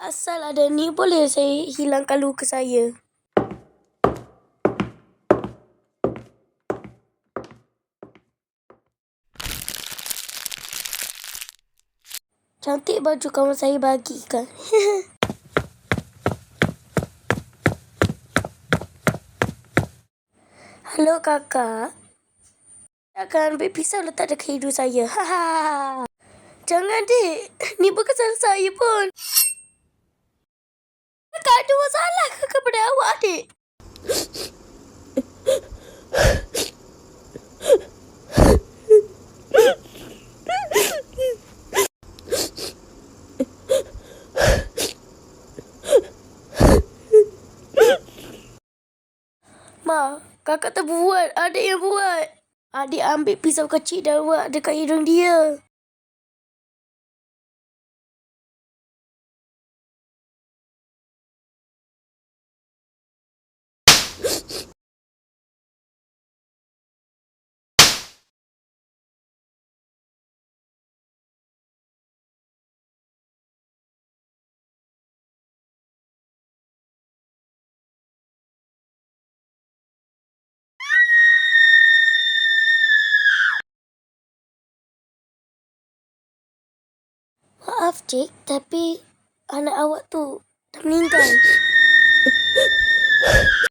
Asal ada ni boleh saya hilangkan luka saya. Cantik baju kawan saya bagikan. Halo kakak. Akan ambil pisau letak dekat hidung saya. Jangan dik. Ni bukan salah saya pun. Ada masalah ke kepada awak dik? Ma, kakak tak buat. Adik yang buat. Adik ambil pisau kecil dan buat dekat hidung dia. Maaf, Cik. Tapi anak awak tu dah meninggal.